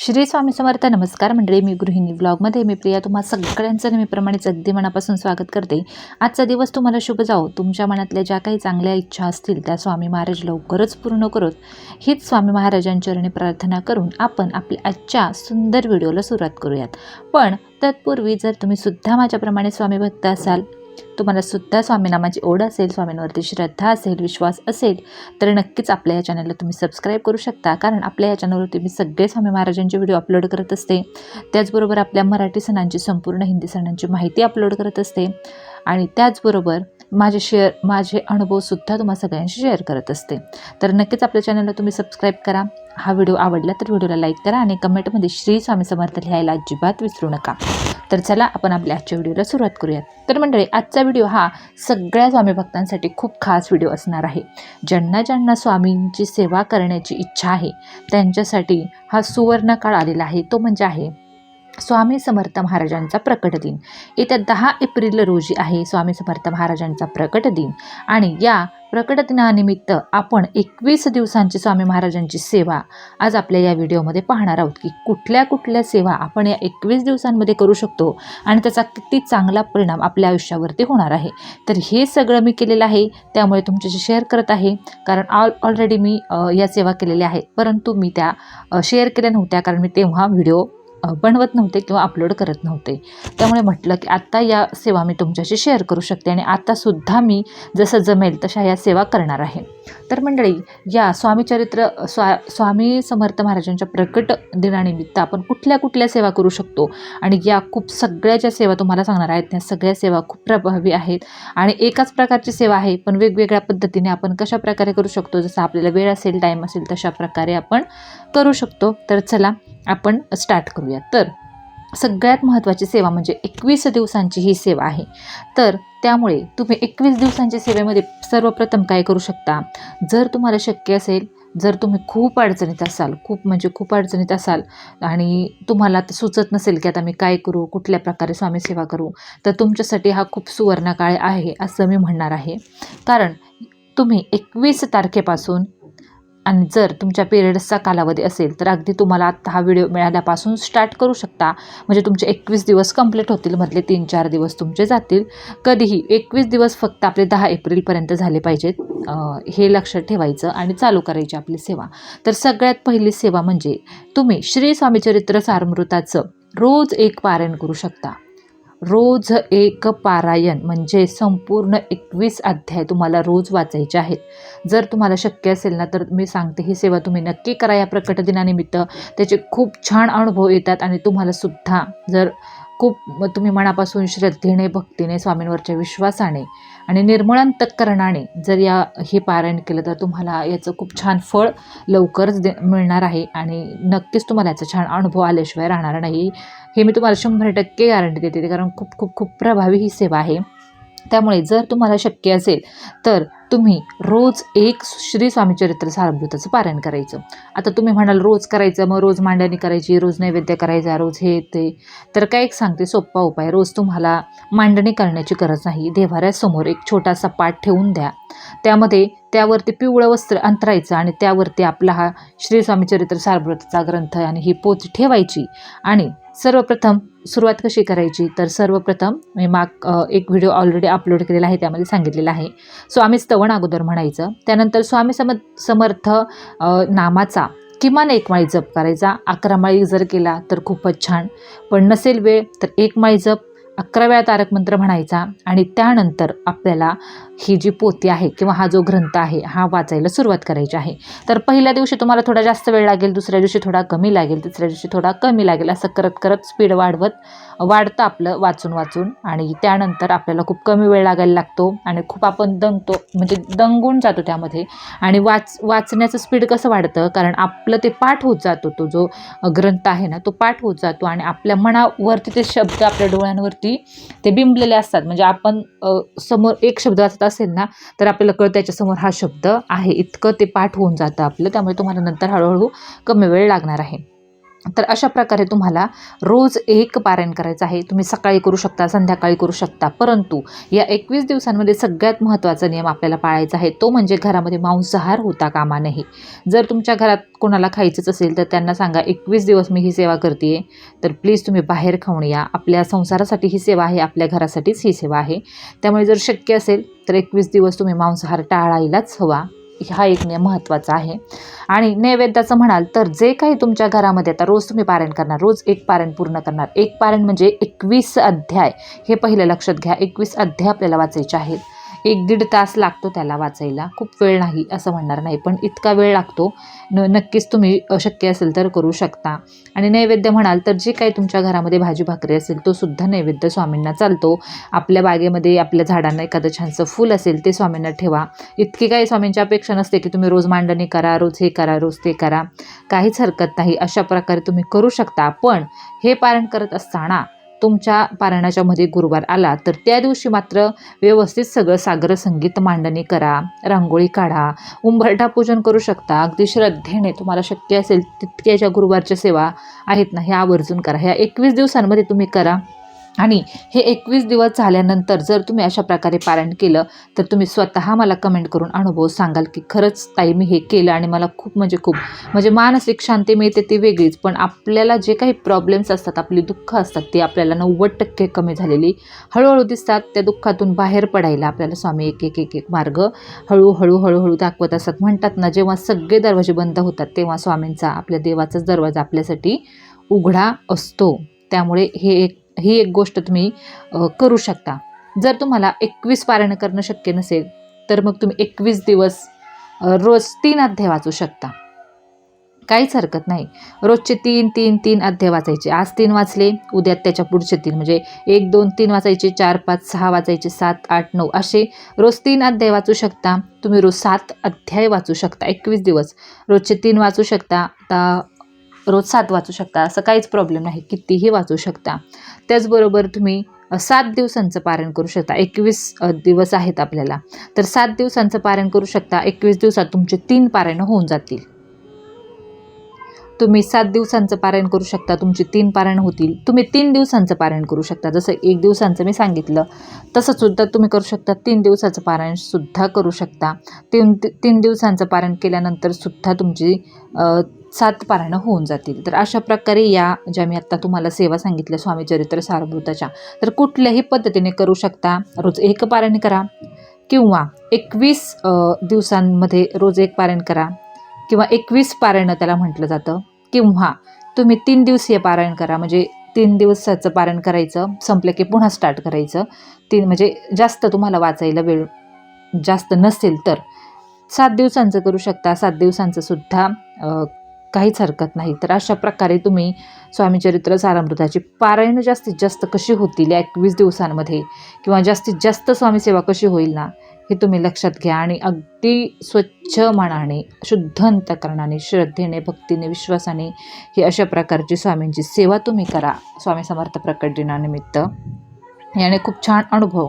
श्री स्वामी समर्थ नमस्कार मंडळी. मी गृहिणी ब्लॉगमध्ये मी प्रिया. तुम्हा सगळ्यांचं नेहमीप्रमाणेच अगदी मनापासून स्वागत करते. आजचा दिवस तुम्हाला शुभ जाओ तुमच्या मनातल्या ज्या काही चांगल्या इच्छा असतील त्या स्वामी महाराज लवकरच पूर्ण करोत. हीच स्वामी महाराजांचरणी प्रार्थना करून आपण आपल्या आजच्या सुंदर व्हिडिओला सुरुवात करूयात. पण तत्पूर्वी जर तुम्ही सुद्धा माझ्याप्रमाणे स्वामी भक्त असाल तुम्हाला सुद्धा स्वामीनामाची ओढ असेल स्वामींवरती श्रद्धा असेल विश्वास असेल तर नक्कीच आपल्या या चॅनलला तुम्ही सबस्क्राईब करू शकता. कारण आपल्या या चॅनलवरती मी सगळे स्वामी महाराजांचे व्हिडिओ अपलोड करत असते. त्याचबरोबर आपल्या मराठी सणांची संपूर्ण हिंदी सणांची माहिती अपलोड करत असते. आणि त्याचबरोबर माझे शेअर माझे अनुभवसुद्धा तुम्हाला सगळ्यांशी शेअर करत असते. तर नक्कीच आपल्या चॅनलला तुम्ही सबस्क्राईब करा. हा व्हिडिओ आवडला तर व्हिडिओला लाईक करा आणि कमेंटमध्ये श्री स्वामी समर्थ लिहायला अजिबात विसरू नका. तर चला आपण आपल्या आजच्या व्हिडिओला सुरुवात करूयात. तर मंडळी आजचा व्हिडिओ हा सगळ्या स्वामी भक्तांसाठी खूप खास व्हिडिओ असणार आहे. ज्यांना ज्यांना स्वामींची सेवा करण्याची इच्छा आहे त्यांच्यासाठी हा सुवर्ण काळ आलेला आहे. तो म्हणजे आहे स्वामी समर्थ महाराजांचा प्रकट दिन. येत्या दहा एप्रिल रोजी आहे स्वामी समर्थ महाराजांचा प्रकट दिन. आणि या प्रकट दिनानिमित्त आपण एकवीस दिवसांची स्वामी महाराजांची सेवा आज आपल्या या व्हिडिओमध्ये पाहणार आहोत की कुठल्या कुठल्या सेवा आपण या एकवीस दिवसांमध्ये करू शकतो आणि त्याचा किती चांगला परिणाम आपल्या आयुष्यावरती होणार आहे. तर हे सगळं मी केलेलं आहे त्यामुळे तुमच्याशी शेअर करत आहे. कारण ऑल ऑलरेडी मी या सेवा केलेल्या आहेत. परंतु मी त्या शेअर केल्या नव्हत्या कारण मी तेव्हा व्हिडिओ बनवत नव्हते किंवा अपलोड करत नव्हते. त्यामुळे म्हटलं की आत्ता या सेवा मी तुमच्याशी शेअर करू शकते आणि आत्तासुद्धा मी जसं जमेल तशा या सेवा करणार आहे. तर मंडळी या स्वामीचरित्र स्वा स्वामी समर्थ महाराजांच्या प्रकट दिनानिमित्त आपण कुठल्या कुठल्या सेवा करू शकतो? आणि या खूप सगळ्या ज्या सेवा तुम्हाला सांगणार आहेत त्या सगळ्या सेवा खूप प्रभावी आहेत. आणि एकाच प्रकारची सेवा आहे पण वेगवेगळ्या पद्धतीने आपण कशा प्रकारे करू शकतो? जसं आपल्याला वेळ असेल टाईम असेल तशा प्रकारे आपण करू शकतो. तर चला आपण स्टार्ट करूया. तर सगळ्यात महत्त्वाची सेवा म्हणजे एकवीस दिवसांची ही सेवा आहे. तर त्यामुळे तुम्ही एकवीस दिवसांच्या सेवेमध्ये सर्वप्रथम काय करू शकता? जर तुम्हाला शक्य असेल जर तुम्ही खूप अडचणीत असाल खूप म्हणजे खूप अडचणीत असाल आणि तुम्हाला आता सुचत नसेल की आता मी काय करू कुठल्या प्रकारे स्वामी सेवा करू तर तुमच्यासाठी हा खूप सुवर्णकाळ आहे असं मी म्हणणार आहे. कारण तुम्ही एकवीस तारखेपासून आणि जर तुमच्या पिरियड्सचा कालावधी असेल तर अगदी तुम्हाला आत्ता हा व्हिडिओ मिळाल्यापासून स्टार्ट करू शकता. म्हणजे तुमचे एकवीस दिवस कंप्लीट होतील मधले तीन चार दिवस तुमचे जातील. कधीही एकवीस दिवस फक्त आपले दहा एप्रिलपर्यंत झाले पाहिजेत हे लक्षात ठेवायचं आणि चालू करायची आपली सेवा. तर सगळ्यात पहिली सेवा म्हणजे तुम्ही श्री स्वामीचरित्र सारमृताचं रोज एक पारायण करू शकता. रोज एक पारायण म्हणजे संपूर्ण एकवीस अध्याय तुम्हाला रोज वाचायचे आहेत. जर तुम्हाला शक्य असेल ना तर मी सांगते ही सेवा तुम्ही नक्की करा या प्रकट दिनानिमित्त. त्याचे खूप छान अनुभव येतात आणि तुम्हाला सुद्धा जर खूप तुम्ही मनापासून श्रद्धेने भक्तीने स्वामींवरच्या विश्वासाने आणि निर्मळांतकरणाने जर या हे पारायण केलं तर तुम्हाला याचं खूप छान फळ लवकरच दे मिळणार आहे आणि नक्कीच तुम्हाला याचा छान अनुभव आल्याशिवाय राहणार नाही. हे मी तुम्हाला शंभर टक्के गॅरंटी देते कारण खूप खूप खूप प्रभावी ही सेवा आहे. त्यामुळे जर तुम्हाला शक्य असेल तर तुम्ही रोज एक श्री स्वामीचरित्र सारमृताचं पारायण करायचं. आता तुम्ही म्हणाल रोज करायचं मग रोज मांडणी करायची रोज नैवेद्य करायचा रोज हे ते. तर काय एक सांगते सोप्पा उपाय रोज तुम्हाला मांडणी करण्याची गरज नाही. देवाऱ्यासमोर एक छोटासा पाठ ठेवून द्या. त्यामध्ये त्यावरती पिवळं वस्त्र अंतरायचं आणि त्यावरती आपला हा श्री स्वामीचरित्र सारमृताचा ग्रंथ आणि ही पोच ठेवायची. आणि सर्वप्रथम सुरुवात कशी करायची? तर सर्वप्रथम मी माग एक व्हिडिओ ऑलरेडी अपलोड केलेला आहे त्यामध्ये सांगितलेला आहे. स्वामी स्तवन अगोदर म्हणायचं. त्यानंतर स्वामी सम समर्थ नामाचा किमान एक माळी जप करायचा. अकरा माळी जर केला तर खूपच छान. पण नसेल वेळ तर एक माळी जप. अकरा वेळा तारक मंत्र म्हणायचा. आणि त्यानंतर आपल्याला ही जी पोती आहे किंवा हा जो ग्रंथ आहे हा वाचायला सुरुवात करायची आहे. तर पहिल्या दिवशी तुम्हाला थोडा जास्त वेळ लागेल दुसऱ्या दिवशी थोडा कमी लागेल तिसऱ्या दिवशी थोडा कमी लागेल असं करत करत स्पीड वाढवत वाढतं आपलं वाचून वाचून. आणि त्यानंतर आपल्याला खूप कमी वेळ लागायला लागतो आणि खूप आपण दंगतो म्हणजे दंगून जातो त्यामध्ये. आणि वाच वाचण्याचं स्पीड कसं वाढतं? कारण आपलं ते पाठ होत जातो तो जो ग्रंथ आहे ना तो पाठ होत जातो आणि आपल्या मनावरती ते शब्द आपल्या डोळ्यांवरती ते बिंबलेले असतात. म्हणजे आपण समोर एक शब्द वाचत असेल ना तर आपल्याला कळतं त्याच्यासमोर हा शब्द आहे. इतकं ते पाठ होऊन जातं आपलं त्यामुळे तुम्हाला नंतर हळूहळू कमी वेळ लागणार आहे. तर अशा प्रकारे तुम्हाला रोज एक पारायण करायचं आहे. तुम्ही सकाळी करू शकता संध्याकाळी करू शकता. परंतु या एकवीस दिवसांमध्ये सगळ्यात महत्त्वाचा नियम आपल्याला पाळायचा आहे. तो म्हणजे घरामध्ये मांसाहार होता कामा नये. जर तुमच्या घरात कोणाला खायचंच असेल तर त्यांना सांगा एकवीस दिवस मी ही सेवा करते तर प्लीज तुम्ही बाहेर खाऊन या. आपल्या संसारासाठी ही सेवा आहे आपल्या घरासाठीच ही सेवा आहे. त्यामुळे जर शक्य असेल तर एकवीस दिवस तुम्ही मांसाहार टाळायलाच हवा. हा एक नियम महत्त्वाचा आहे. आणि नैवेद्याचं म्हणाल तर जे काही तुमच्या घरामध्ये आता रोज तुम्ही पारायण करणार रोज एक पारायण पूर्ण करणार एक पारायण म्हणजे एकवीस अध्याय हे पहिलं लक्षात घ्या एकवीस अध्याय आपल्याला वाचायचे आहेत. एक दीड तास लागतो त्याला वाचायला. खूप वेळ नाही असं म्हणणार नाही पण इतका वेळ लागतो. न नक्कीच तुम्ही शक्य असेल तर करू शकता. आणि नैवेद्य म्हणाल तर जे काही तुमच्या घरामध्ये भाजी भाकरी असेल तो सुद्धा नैवेद्य स्वामींना चालतो. आपल्या बागेमध्ये आपल्या झाडांना एखादं छानसं फूल असेल ते स्वामींना ठेवा. इतकी काही स्वामींची अपेक्षा नसते की तुम्ही रोज मांडणी करा रोज हे करा रोज ते करा. काहीच हरकत नाही. अशा प्रकारे तुम्ही करू शकता. पण हे पारण करत असताना तुमच्या पारायणाच्या मध्ये गुरुवार आला तर त्या दिवशी मात्र व्यवस्थित सगळं सागर संगीत मांडणी करा रांगोळी काढा उंबरठा पूजन करू शकता अगदी श्रद्धेने तुम्हाला शक्य असेल तितक्या ज्या गुरुवारच्या सेवा आहेत ना ह्या आवर्जून करा. ह्या एकवीस दिवसांमध्ये तुम्ही करा. आणि हे एकवीस दिवस झाल्यानंतर जर तुम्ही अशा प्रकारे पारायण केलं तर तुम्ही स्वतः मला कमेंट करून अनुभव सांगाल की खरंच ताई मी हे केलं आणि मला खूप म्हणजे खूप म्हणजे मानसिक शांती मिळते ती वेगळीच. पण आपल्याला जे काही प्रॉब्लेम्स असतात आपली दुःख असतात ती आपल्याला नव्वद टक्के कमी झालेली हळूहळू दिसतात. त्या दुःखातून बाहेर पडायला आपल्याला स्वामी एक एक एक एक मार्ग हळूहळू हळूहळू दाखवत असतात. म्हणतात ना जेव्हा सगळे दरवाजे बंद होतात तेव्हा स्वामींचा आपल्या देवाचाच दरवाजा आपल्यासाठी उघडा असतो. त्यामुळे हे एक ही एक गोष्ट तुम्ही करू शकता. जर तुम्हाला एकवीस पारायण करणं शक्य नसेल तर मग तुम्ही एकवीस दिवस रोज तीन अध्याय वाचू शकता. काहीच हरकत नाही. रोजचे तीन तीन तीन अध्याय वाचायचे. आज तीन वाचले उद्या त्याच्या पुढचे तीन. म्हणजे एक दोन तीन वाचायचे चार पाच सहा वाचायचे सात आठ नऊ असे रोज तीन अध्याय वाचू शकता. तुम्ही रोज सात अध्याय वाचू शकता. एकवीस दिवस रोजचे तीन वाचू शकता. आता रोज सात वाचू शकता असं काहीच प्रॉब्लेम नाही कितीही वाचू शकता. त्याचबरोबर तुम्ही सात दिवसांचं पारण करू शकता एकवीस दिवस आहेत आपल्याला. तर सात दिवसांचं पारण करू शकता एकवीस दिवसात तुमचे तीन पारायणं होऊन जातील. तुम्ही सात दिवसांचं पारायण करू शकता तुमची तीन पारायण होतील. तुम्ही तीन दिवसांचं पारायण करू शकता जसं एक दिवसांचं मी सांगितलं तसंसुद्धा तुम्ही करू शकता तीन दिवसाचं पारायण सुद्धा करू शकता. तीन तीन दिवसांचं पारायण केल्यानंतर सुद्धा तुमची सात पारायणं होऊन जातील. तर अशा प्रकारे या ज्या मी आत्ता तुम्हाला सेवा सांगितल्या स्वामी चरित्र सारभूताच्या तर कुठल्याही पद्धतीने करू शकता. रोज एक पारायण करा किंवा एकवीस दिवसांमध्ये रोज एक पारायण करा किंवा एकवीस पारायणं त्याला म्हटलं जातं. किंवा तुम्ही तीन दिवसीय पारायण करा म्हणजे तीन दिवसाचं पारायण करायचं संपलं की पुन्हा स्टार्ट करायचं. तीन म्हणजे जास्त तुम्हाला वाचायला वेळ जास्त नसेल तर सात दिवसांचं करू शकता. सात दिवसांचं सुद्धा काहीच हरकत नाही. तर अशा प्रकारे तुम्ही स्वामीचरित्र सारामृताची पारायणं जास्तीत जास्त कशी होतील या एकवीस दिवसांमध्ये किंवा जास्तीत जास्त स्वामीसेवा कशी होईल ना हे तुम्ही लक्षात घ्या आणि अगदी स्वच्छ मनाने शुद्ध अंतकरणाने श्रद्धेने भक्तीने विश्वासाने ही अशा प्रकारची स्वामींची सेवा तुम्ही करा. स्वामी समर्थ प्रकट दिनानिमित्त. याने खूप छान अनुभव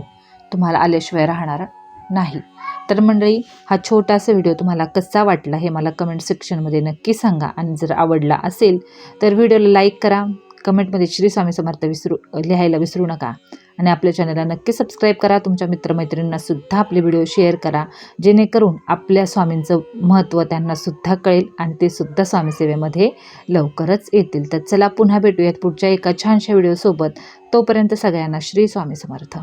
तुम्हाला आल्याशिवाय राहणार नाही. तर मंडळी हा छोटासा व्हिडिओ तुम्हाला कसा वाटला हे मला कमेंट सेक्शनमध्ये नक्की सांगा. आणि जर आवडला असेल तर व्हिडिओला लाईक करा. कमेंटमध्ये श्री स्वामी समर्थ विसरू लिहायला विसरू नका. आणि आपल्या चॅनलला नक्की सबस्क्राईब करा. तुमच्या मित्रमैत्रिणींनासुद्धा आपले व्हिडिओ शेअर करा. जेणेकरून आपल्या स्वामींचं महत्त्व त्यांनासुद्धा कळेल आणि ते सुद्धा स्वामीसेवेमध्ये लवकरच येतील. तर चला पुन्हा भेटूयात पुढच्या एका छानशा व्हिडिओसोबत. तोपर्यंत सगळ्यांना श्री स्वामी समर्थ.